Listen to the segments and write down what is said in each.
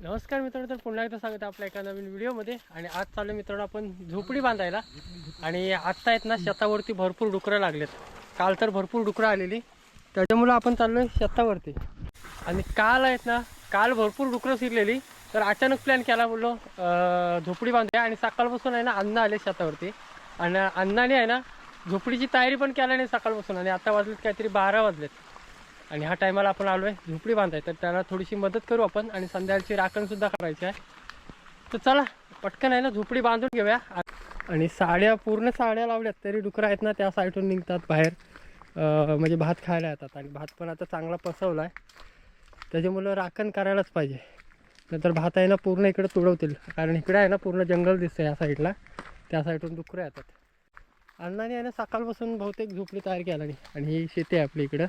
नमस्कार मित्रांनो तर पुन्हा एकदा सांगत आपल्या एका नवीन व्हिडिओमध्ये. आणि आज चालू मित्रांनो आपण झोपडी बांधायला. आणि आत्ता आहेत ना शेतावरती भरपूर डुकरं लागलेत. काल तर भरपूर डुकरं आलेली. त्याच्यामुळं आपण चाललोय शेतावरती. आणि काल आहेत ना काल भरपूर डुकरं शिरलेली. तर अचानक प्लॅन केला बोललो झोपडी बांधूया. आणि सकाळपासून आहे ना अन्न आले शेतावरती. आणि अन्नाने आहे ना झोपडीची तयारी पण केल्या नाही सकाळपासून. आणि आता वाजलेत काहीतरी बारा वाजलेत. आणि ह्या टायमाला आपण आलो आहे झोपडी बांधाय. तर त्याला थोडीशी मदत करू आपण आणि संध्याकाळची राखणसुद्धा करायची आहे. तर चला पटकन आहे ना झोपडी बांधून घेऊया. आणि साड्या पूर्ण साड्या लावल्यात तरी डुकरं आहेत ना त्या साईडून निघतात बाहेर. म्हणजे भात खायला येतात आणि भात पण आता चांगला पसवला आहे त्याच्यामुळं राखण करायलाच पाहिजे. नंतर भात आहे ना पूर्ण इकडे तुडवतील. कारण इकडे आहे ना पूर्ण जंगल दिसतं या साईडला. त्या साईडून डुकरं येतात. अण्णाने आहे ना सकाळपासून बहुतेक झोपडी तयार केला नाही आणि ही शेती आहे आपली इकडं.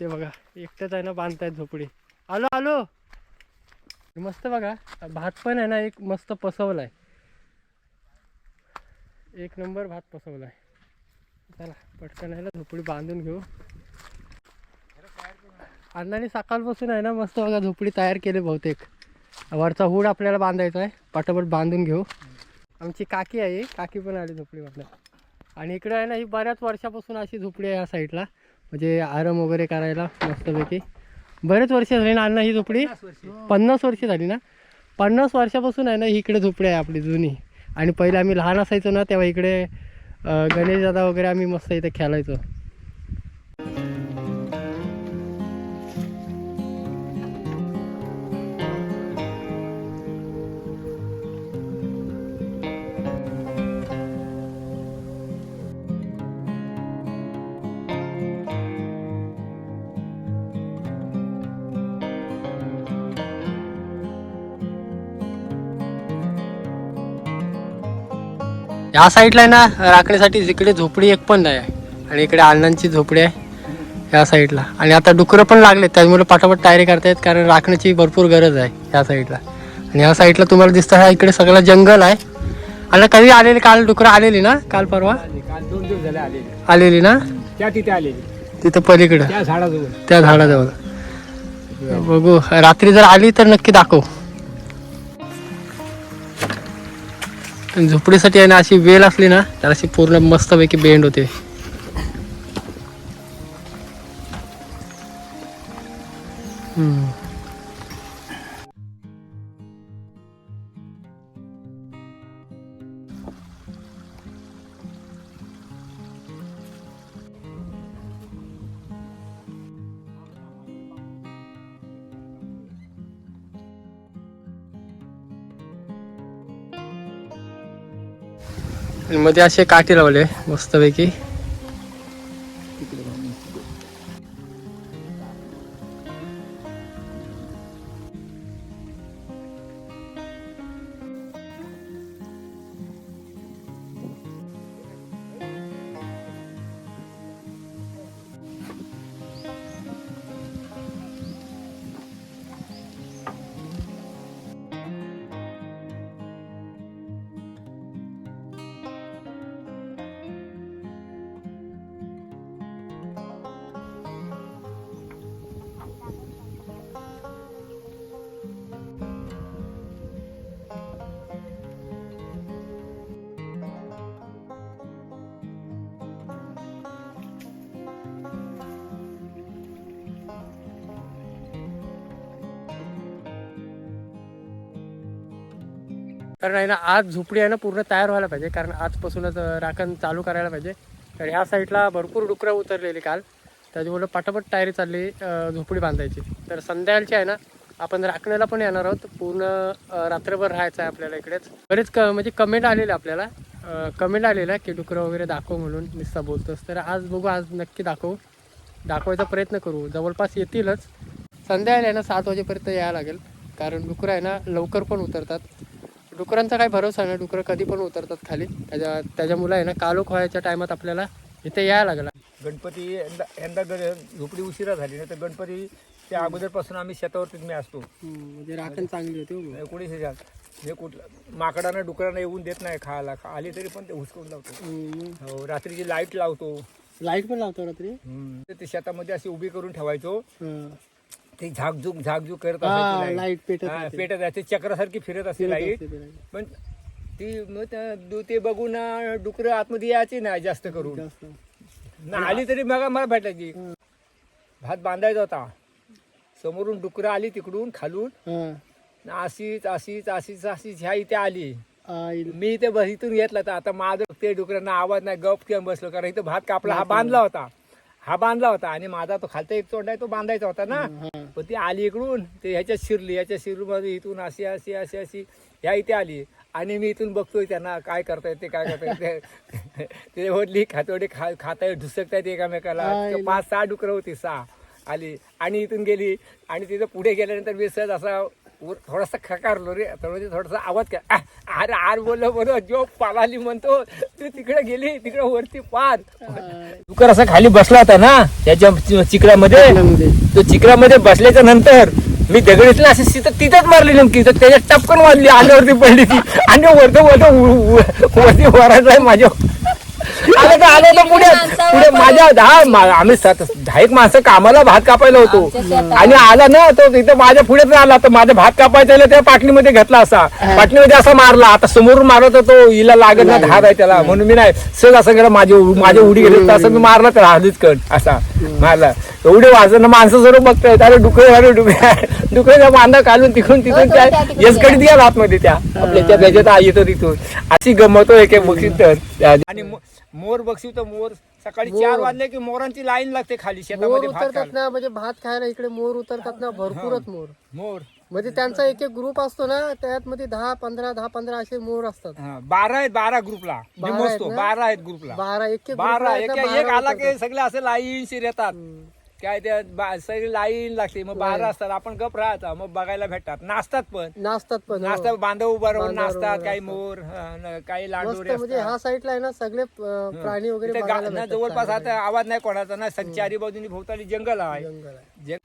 ते बघा एकटंच आहे ना बांधतायत झोपडी. आलो आलो. मस्त बघा भात पण आहे ना एक मस्त पसवलाय. एक नंबर भात पसवलाय. चला पटकन आहे ना झोपडी बांधून घेऊ. अण्णाने सकाळपासून आहे ना मस्त बघा झोपडी तयार केली बहुतेक. वरचा हुड आपल्याला बांधायचा आहे पटापट बांधून घेऊ. आमची काकी आहे काकी पण आली झोपडी बांधायला आणि इकडे आहे ना ही बऱ्याच वर्षापासून अशी झोपडी आहे या साईडला. म्हणजे आराम वगैरे करायला मस्तपैकी. बरेच वर्ष झाली ना अण्णा ही झोपडी? पन्नास वर्ष. झाली ना? पन्नास वर्षापासून आहे ना ही इकडे झोपडी आहे आपली जुनी. आणि पहिले आम्ही लहान असायचो ना तेव्हा इकडे गणेश दादा वगैरे आम्ही मस्त इथे खेळायचो. या साईडला आहे ना राखण्यासाठी जिकडे झोपडी एक पण नाही आहे. आणि इकडे अण्णांची झोपडी आहे या साईडला. आणि आता डुकरं पण लागले त्यामुळे पटापट तयारी करतायत कारण राखण्याची भरपूर गरज आहे या साईडला. आणि या साईडला तुम्हाला दिसतं हा इकडे सगळं जंगल आहे. आणि कधी आलेली काल डुकरं आलेली ना काल परवा? काल दोन दिवस झाले आलेले. आलेली ना? त्या तिथे आलेली. तिथं पलीकडं. त्या झाडाजवळ. त्या झाडाजवळ. बघू रात्री जर आली तर नक्की दाखव. झोपडीसाठी आहे ना अशी वेल असली ना तर अशी पूर्ण मस्तपैकी बेंड होते हम्म. आणि मध्ये असे काठी लावले मस्तपैकी. कारण आहे ना आज झोपडी आहे ना पूर्ण तयार व्हायला पाहिजे कारण आजपासूनच राखण चालू करायला पाहिजे. तर ह्या साईडला भरपूर डुकरं उतरलेली काल. त्याच्यामुळं पटापट तयारी चालली झोपडी बांधायची. तर संध्याकाळची आहे ना आपण राखण्याला पण येणार आहोत. पूर्ण रात्रभर राहायचं आहे आपल्याला इकडेच. बरेच क म्हणजे कमेंट आलेले आपल्याला. कमेंट आलेला की डुकरं वगैरे दाखव म्हणून निस्सा बोलतोस. तर आज बघू आज नक्की दाखवू. दाखवायचा प्रयत्न करू. जवळपास येतीलच. संध्याकाळी आहे ना सात वाजेपर्यंत यायला लागेल. कारण डुकरं आहे ना लवकर पण उतरतात. डुकरांचा काही भरोसा नाही. डुकरं कधी पण उतरतात खाली. त्याच्या त्याच्यामुळे आहे ना कालोख व्हायच्या टायमात आपल्याला इथे यायला लागला. गणपती यंदा यंदा ग- झोपडी उशिरा झाली ना तर गणपती त्या अगोदरपासून आम्ही शेतावरतीच मी असतो. म्हणजे राखण चांगली होती हो. एकोणीस ह्याच्यात हे कुठलं माकडांना डुकरांना येऊन देत नाही खायला. खा- आली तरी पण ते हुसकून लावतो हम्म. हो रात्रीची लाइट लावतो. लाइट पण लावतो रात्री? हम्म. ते शेतामध्ये अशी उभी करून ठेवायचो. हं. ते झाकझूक झाकझूक करत हा, असायची पेटत हा, राहते. पेटत राहते चक्रासारखी फिरत असते फिरत लाइट. असते ते light. पण ती मग त्या दु- ते बघून डुकर आतमध्ये यायची नाही जास्त करून. जास्त. ना आली तरी मग मला भेटायची. भात बांधायचा होता. समोरून डुकरं आली तिकडून खालून. हा. न अशीच अशीच अशीच अशीच ह्या इथे आली. मी इथे बस इथून घेतला तर आता माझं ते डुकरांना आवाज नाही गप किंवा बसलो. कारण इथं भात कापला हा बांधला होता. हा बांधला होता आणि माझा तो खालचा एक तोंड आहे तो बांधायचा होता ना. पण ती आली इकडून ते ह्याच्यात शिरली ह्याच्या शिरूमध्ये इथून अशी अशी अशी अशी ह्या इथे आली. आणि मी इथून बघतोय त्यांना काय करतायत ते काय करतायत ते ते ओढली खातोडे खा खाताय ढुसकतायत एकामेकाला. पाच सहा डुकरं होती सहा आली. आणि इथून गेली. आणि तिथं पुढे गेल्यानंतर मी सहज असा थोडासा खकारलो रे. तर म्हणजे थोडासा आवाज काय "आ, अरे आर बोललो बरोबर जो पालाली म्हणतो तू तिकडे गेली तिकडे वरती पार डुकर असा खाली बसला होता ना त्याच्या चिकडामध्ये मध्ये. तो चिखलामध्ये बसल्याच्या नंतर मी दगडीतलं अशी तिथं तिथंच मारली नेमकी. तर त्याच्यात टपकन मारली आल्यावरती पडली ती. आणि वरत वरत वरती वरायचं आहे माझ्या आलं तर आलं तर पुढे पुढे माझ्या दहा मा- आम्ही सात दहा एक माणसं कामाला भात कापायला होतो. आणि आला ना तो तिथं माझ्या पुढेच आला तर माझा भात कापायचा आहे, त्या पाटणीमध्ये घेतला असा. पाटणीमध्ये असा मारला. आता समोरून मारत होतो हिला लागत ना धार आहे त्याला. म्हणून मी नाही सहज असं गेला माझी माझ्या उडी गेली तर असं मी मारला तर हळदीच कट असा. मारला. एवढे वाजणं माणसं सर्व बघतायत. अरे डुकरे अरे डुकरे डुकऱ्याचा बांधा काढून तिकडून तिकडून त्या यसकडे द्या आतमध्ये त्या. आपल्या त्या त्याच्यात येतो तिथून. अशी गमत एक एक बक्षीस तर. आणि मोर बक्षीस तर मोर. सकाळी चार वाजले की मोरांची लाईन लागते खाली मोर शेतामध्ये भात उतरतात खायला. ना म्हणजे भात खायला इकडे मोर उतरतात ना भरपूरच मोर. मोर. म्हणजे त्यांचा एक एक ग्रुप असतो ना त्यात मध्ये दहा पंधरा दहा पंधरा असे मोर असतात. हा, बारा आहेत बारा ग्रुपला मी बारा आहेत ना? बारा आहेत ग्रुपला बारा एक एक बारा एक आला की. सगळे असे लाईनशीर येतात. हम्म. काय त्या बा- सगळी लाईन लागते. मग बारा असतात आपण गप राहता. मग बघायला भेटतात. नाचतात पण. नाचतात पण हो. नाचतात बांधव उभा राहून नाचतात उभं काही. मोर हा, न- काही मस्त लांडोरे म्हणजे ह्या साईडला आहे ना सगळे अं, प्राणी वगैरे इथे बघायला गा- ना भेटतात जवळपास. आता आवाज नाही कोणाचा ना स- चारी बाजूनी भोवताली जंगल आहे. जंगल आहे.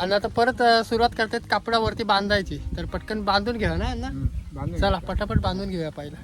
आणि आता परत अं, सुरुवात करतात कापडावरती बांधायची. तर पटकन बांधून घ्या ना यांना? बांधून चला पटापट बांधून घेऊया पहिला.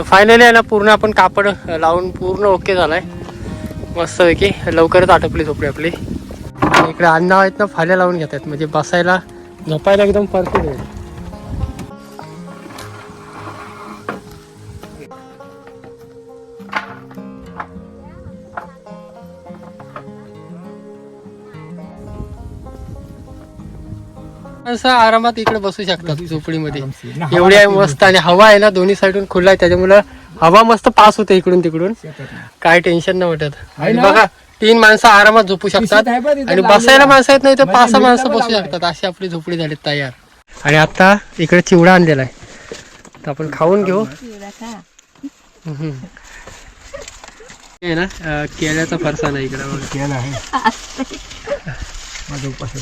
तर फायनली आहे ना पूर्ण आपण कापड लावून पूर्ण ओके झालाय. आहे मस्तपैकी लवकरच आटपली झोपडी आपली. इकडे अन्न आहेत ना फाल्या लावून घेतात. म्हणजे बसायला झोपायला एकदम परफेक्ट आहे. असं आरामात इकडे बसू शकतात झोपडीमध्ये. एवढी आहे मस्त आणि हवा आहे ना दोन्ही साईडून खुला आहे त्याच्यामुळं हवा मस्त पास होते इकडून तिकडून. काय टेन्शन नाही वाटत. आणि? बघा तीन माणसं आरामात झोपू शकतात आणि. बसायला माणसं येत नाही तर म्हणजे पाच सहा माणसं बसू शकतात. अशी आपली झोपडी झाली तयार. आणि आता इकडे चिवडा आणलेला आहे. तर आपण खाऊन घेऊ. ना अं, केळ्याचा फरसाण आहे इकडे. केलं आहे. माझा उपास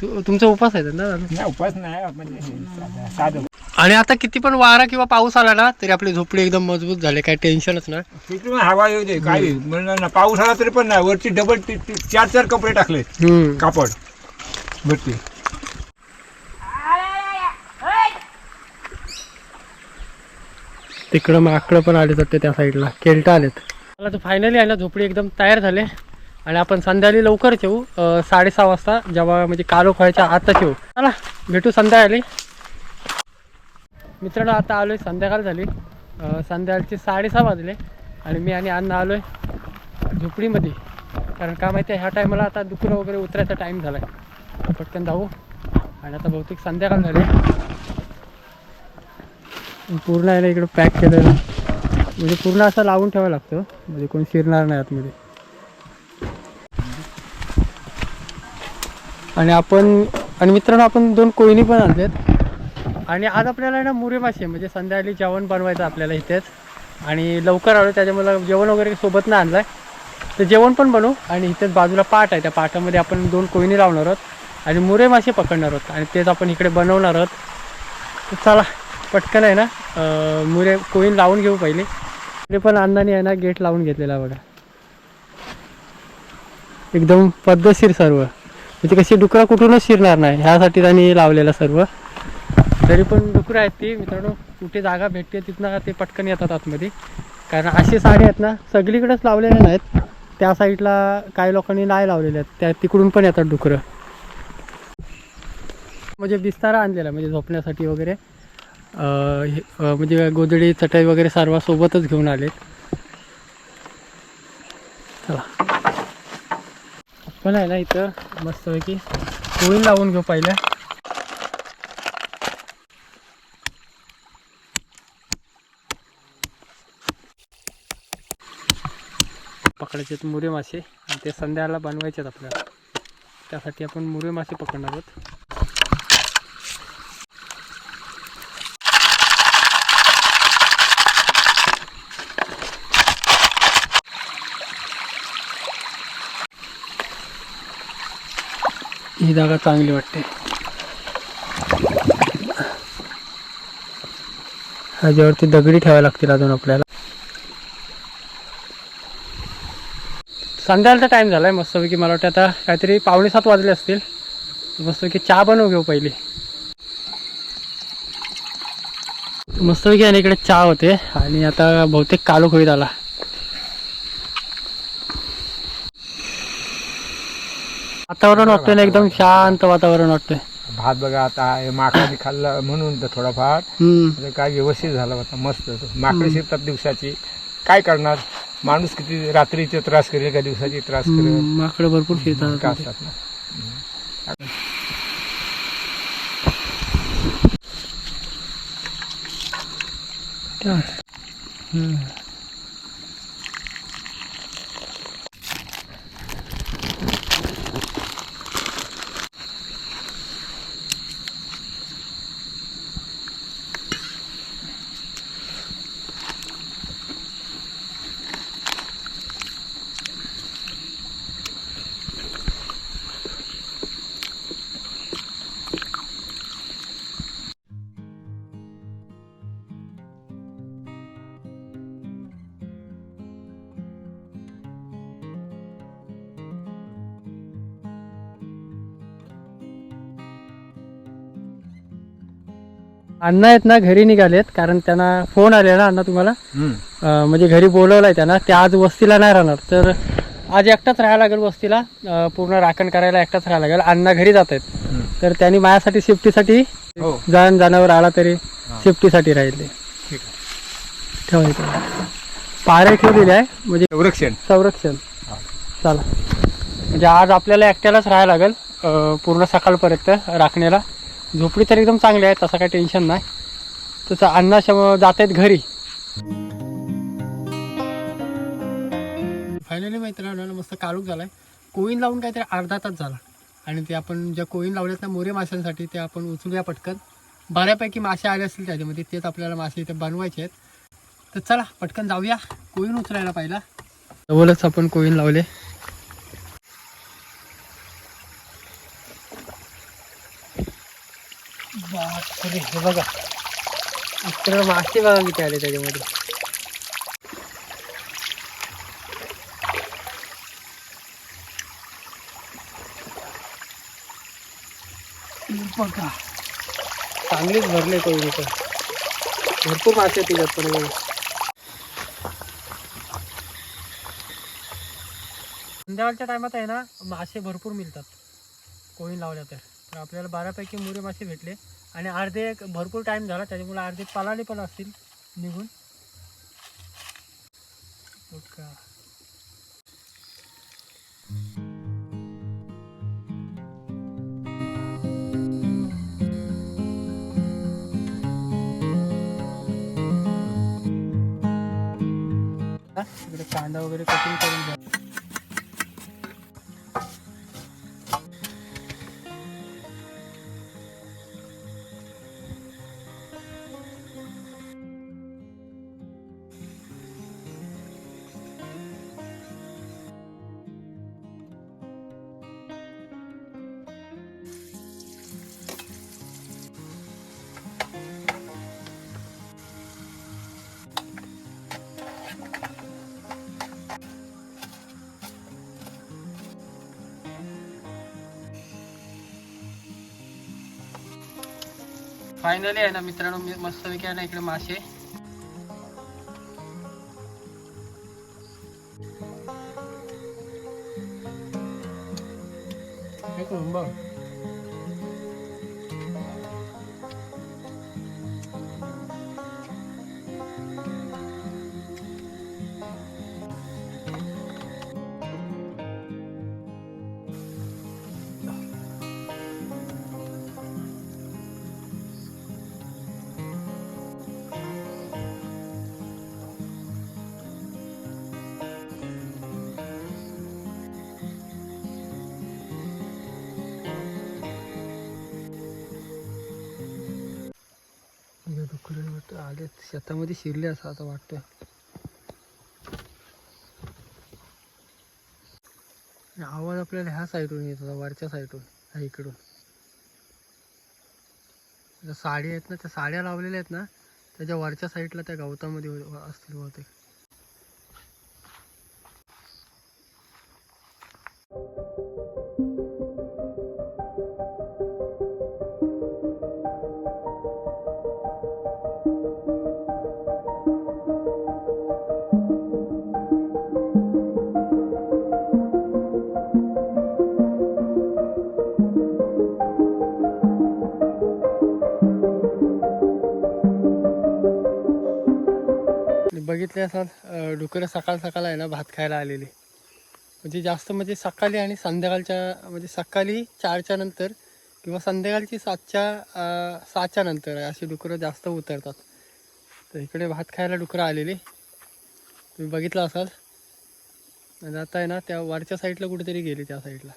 तु- तुमचा उपास आहे ना दादा? नाही उपास नाही म्हणजे साधं- साधं. आणि आता किती पण वारा किंवा पाऊस आला ना तरी आपली झोपडी एकदम मजबूत झाली काही टेन्शनच ना. किती पण हवा येऊ दे काय म्हणलं ना पाऊस आला तरी पण नाही वरची डबल चार चार कपडे टाकले. हम्म. कापड भरती तिकडं माकडं पण आले जाते त्या साईडला केलटा आलेत. मला तर फायनली आहे ना झोपडी एकदम तयार झाले. आणि आपण संध्याकाळी लवकर येऊ साडेसहा वाजता जेव्हा म्हणजे कालो व्हायच्या आताच येऊ चला भेटू संध्याकाळी. मित्रांनो आता आलोय संध्याकाळ झाली. संध्याकाळचे साडेसहा वाजले आणि मी आणि अन्न आलोय झोपडीमध्ये. कारण का माहिती आहे ह्या टायमाला आता दुकुरं वगैरे उतरायचा टाईम झाला आहे पटकन जाऊ. आणि आता बहुतेक संध्याकाळ झाली. पूर्ण आहे ना इकडं पॅक केलेलं. म्हणजे पूर्ण असं लावून ठेवावं लागतं. म्हणजे कोण शिरणार नाही आतमध्ये. आणि आपण आणि मित्रांनो आपण दोन कोयनी पण आणलेत. आणि आज आपल्याला आहे ना मुरे मासे म्हणजे संध्याकाळी जेवण बनवायचं आपल्याला इथेच. आणि लवकर आलो त्याच्यामुळे जेवण वगैरे सोबत नाही आणलं तर जेवण पण बनवू आणि इथेच बाजूला पाट आहे त्या पाटामध्ये आपण दोन कोयनी लावणार आहोत. आणि मुरे मासे पकडणार आहोत. आणि तेच आपण इकडे बनवणार आहोत. तर चला पटकन आहे ना मुरे कोईन लावून घेऊ पहिले. ते पण अण्णाने आहे ना गेट लावून घेतलेला बघा. एकदम पद्धतशीर सर्व. म्हणजे कशी डुकरं कुठूनच शिरणार नाही. ह्यासाठी त्यांनी लावलेलं सर्व. तरी पण डुकरं आहेत ती. मित्रांनो कुठे जागा भेटते तिथनं ते पटकन येतात आतमध्ये. कारण असे साडे आहेत ना सगळीकडेच लावलेल्या नाहीत. त्या साईडला काही लोकांनी नाही लावलेले आहेत. त्या तिकडून पण येतात डुकरं. म्हणजे बिस्तारा आणलेला म्हणजे झोपण्यासाठी वगैरे. हे- म्हणजे गोदडी चटई वगैरे सर्व सोबतच घेऊन आलेत. चला. पण आहे ना इथं मस्तपैकी. कोळी लावून घेऊ पहिल्या पकडायचे आहेत मुरे मासे. आणि ते संध्याला बनवायचे आहेत आपल्याला. त्यासाठी आपण मुरे मासे पकडणार आहोत. ही जागा चांगली वाटते. ह्याच्यावरती दगडी ठेवायला लागतील अजून आपल्याला. संध्याकाळचा टाइम झालाय मस्तपैकी मला वाटतं. आता काहीतरी पावणे सात वाजले असतील. मस्तपैकी चहा बनवू घेऊ पहिली. मस्तपैकी आणि इकडे चहा होते. आणि आता बहुतेक कालो खोईत आला. वातावरण वाटतंय ना एकदम शांत वातावरण वाटतंय. भात बघा आता हे माकडाने खाल्लं म्हणून तर थोडाफार हम्म. तर काय व्यवस्थित झाला होता मस्त. माकडे शिरतात दिवसाची. काय करणार? माणूस किती रात्रीचे त्रास करेल का दिवसाची त्रास करेल. हम्म, माकडं भरपूर का फिरतात असतात ना. हम्म. अण्णा आहेत ना घरी निघालेत कारण त्यांना फोन आले ना अण्णा तुम्हाला. अं, म्हणजे घरी बोलवलंय त्यांना ते आज वस्तीला नाही राहणार. तर आज एकटाच राहायला लागेल वस्तीला अं, पूर्ण राखण करायला एकटाच राहायला लागेल. अण्णा घरी जात आहेत. तर त्यांनी माझ्यासाठी सेफ्टीसाठी हो. जाण जनावर आला तरी सेफ्टीसाठी राहिले. ठीक आहे. ठेवायचं पाऱ्या ठेवलेल्या आहे म्हणजे संरक्षण. संरक्षण. चला. म्हणजे आज आपल्याला एकट्यालाच राहायला लागेल अं, पूर्ण सकाळपर्यंत राखण्याला. झोपडी तर एकदम चांगली आहे तसं काही टेन्शन नाही. तसं अण्णा शम जात आहेत घरी. फायनली मित्रांनो मस्त काळूक झालाय. कोईन लावून काहीतरी अर्धा तास झाला. आणि ते आपण ज्या कोईन लावल्यात ना मोरे माशांसाठी ते आपण उचलूया पटकन. बऱ्यापैकी मासे आले असतील त्याच्यामध्ये तेच आपल्याला मासे इथे बनवायचे आहेत. तर चला पटकन जाऊया. कोईन उचलायला पाहिला. जवळच आपण कोईन लावले. बापरे हे बघा. इकडे मासे बघा किती आले त्याच्यामध्ये. बघा. चांगलेच भरले कोळी तर भरपूर मासे आहेत त्याच्यात पण संध्याकाळच्या टायमात आहे ना मासे भरपूर मिळतात. कोळी लावल्या तर. आपल्याला बारापैकी मुरे मासे भेटले. आणि अर्धे एक भरपूर टाइम झाला त्याच्यामुळे अर्धे पालाने पण असतील निघून. इकडे कांदा वगैरे कटिंग करून घ्या. फायनली आहे ना मित्रांनो मी मस्त आहे ना इकडे मासे. शेतामध्ये शिरले असं आता वाटतं आवाज आपल्याला ह्या साईडून येत होता वरच्या साईडून ह्या इकडून. त्या साड्या आहेत ना त्या साड्या लावलेल्या आहेत ना त्याच्या वरच्या साईडला त्या गवतामध्ये असतील बहुतेक. बघितले असाल डुकरं सकाळ सकाळ आहे ना भात खायला आलेली. म्हणजे जास्त म्हणजे सकाळी आणि संध्याकाळच्या म्हणजे सकाळी चारच्या नंतर किंवा संध्याकाळची सातच्या सातच्या सहाच्या नंतर अशी डुकरं जास्त उतरतात. तर इकडे भात खायला डुकरं आलेली. तुम्ही बघितलं असाल. आणि आता आहे ना त्या वरच्या साईडला कुठेतरी गेली त्या साईडला.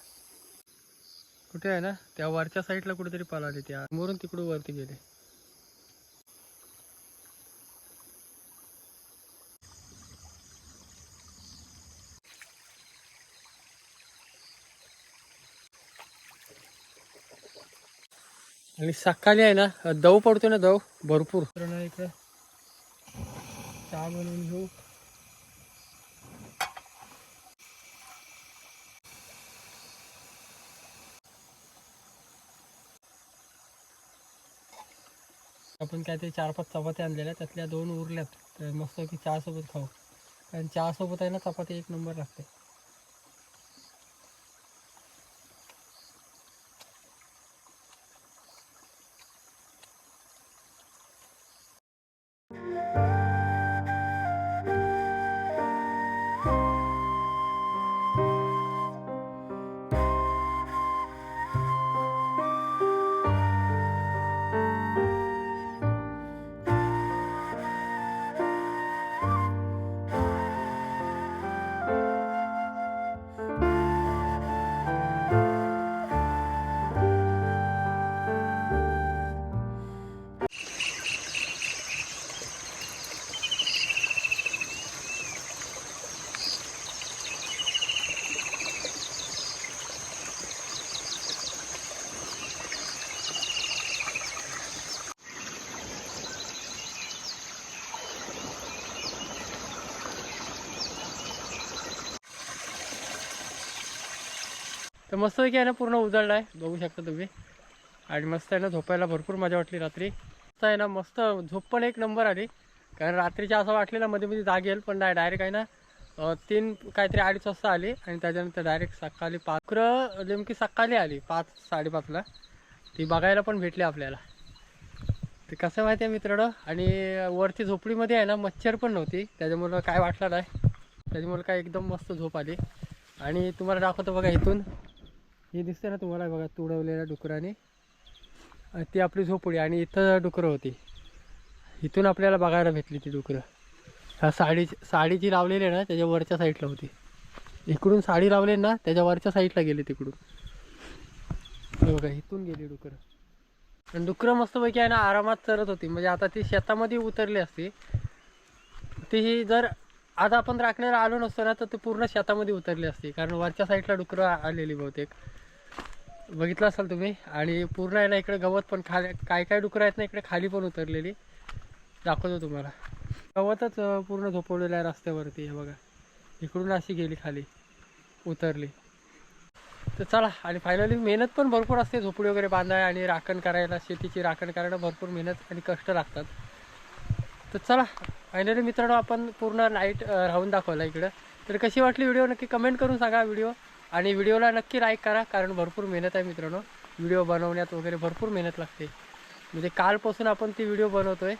कुठे आहे ना त्या वरच्या साईडला कुठेतरी पळाली त्या समोरून तिकडून वरती गेले. आणि सकाळी आहे ना दव पडतो ना दव भरपूर. इकडं चहा बनवून घेऊ. आपण काय ते चार पाच चपात्या आणलेल्या त्यातल्या दोन उरल्यात. तर मस्त की चहा सोबत खाऊ. कारण चहा सोबत आहे ना चपाती एक नंबर लागते. तर मस्त आहे ना पूर्ण उजळला आहे. बघू शकता तुम्ही. आणि मस्त आहे ना झोपायला भरपूर मजा वाटली रात्री. मस्त आहे ना मस्त झोप पण एक नंबर आली. कारण रात्रीच्या असं वाटलेलं मध्ये मध्ये जाग येईल पण नाही डायरेक्ट आहे ना तीन काहीतरी अडीच वाजता आली आणि त्याच्यानंतर डायरेक्ट सकाळी पाखरं नेमकी सकाळी आली पाच साडेपाचला. ती बघायला पण भेटली आपल्याला. ते कसं माहिती आहे मित्रांनो? आणि वरती झोपडीमध्ये आहे ना मच्छर पण नव्हती. त्याच्यामुळं काय वाटलं नाही. त्याच्यामुळं काय एकदम मस्त झोप आली. आणि तुम्हाला दाखवतो बघा इथून. हे दिसते ना तुम्हाला बघा तुडवलेल्या डुकराने. ती आपली झोपडी आणि इथं डुकरं होती. इथून आपल्याला बघायला भेटली ती डुकरं. ह्या साडी साडी जी लावलेली आहे ना त्याच्या वरच्या साईडला होती. इकडून साडी लावलेली ना त्याच्या वरच्या साईडला गेली तिकडून. बघा इथून गेली डुकरं. आणि डुकरं मस्तपैकी आहे ना आरामात चरत होती. म्हणजे आता ती शेतामध्ये उतरली असती. ती ही जर आज आपण राखण्याला आलो नसतो ना तर ते पूर्ण शेतामध्ये उतरली असती. कारण वरच्या साईडला डुकरं आलेली बहुतेक. बघितलं असाल तुम्ही. आणि पूर्ण आहे ना इकडे गवत पण खाली काय काय डुकरं आहेत ना इकडे खाली पण उतरलेली. दाखवतो तुम्हाला. गवतच पूर्ण झोपवलेलं आहे रस्त्यावरती हे बघा. इकडून अशी गेली खाली उतरली. तर चला आणि फायनली मेहनत पण भरपूर असते झोपडी वगैरे बांधाय आणि राखण करायला शेतीची राखण करायला भरपूर मेहनत आणि कष्ट लागतात. तर चला फायनली मित्रांनो आपण पूर्ण नाईट राहून दाखवला इकडं. तर कशी वाटली व्हिडिओ नक्की कमेंट करून सांगा व्हिडिओ आणि व्हिडिओला नक्की लाईक करा कारण भरपूर मेहनत आहे मित्रांनो. व्हिडिओ बनवण्यात वगैरे भरपूर मेहनत लागते. म्हणजे कालपासून आपण ती व्हिडिओ बनवतो आहे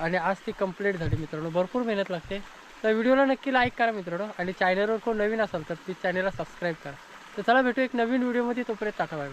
आणि आज ती कंप्लीट झाली मित्रांनो. भरपूर मेहनत लागते. तर व्हिडिओला नक्की लाईक करा मित्रांनो आणि चॅनलवर कोण नवीन असाल तर ती चॅनलला सबस्क्राईब करा. तर चला भेटू एक नवीन व्हिडिओमध्ये तोपर्यंत टाटा बाय.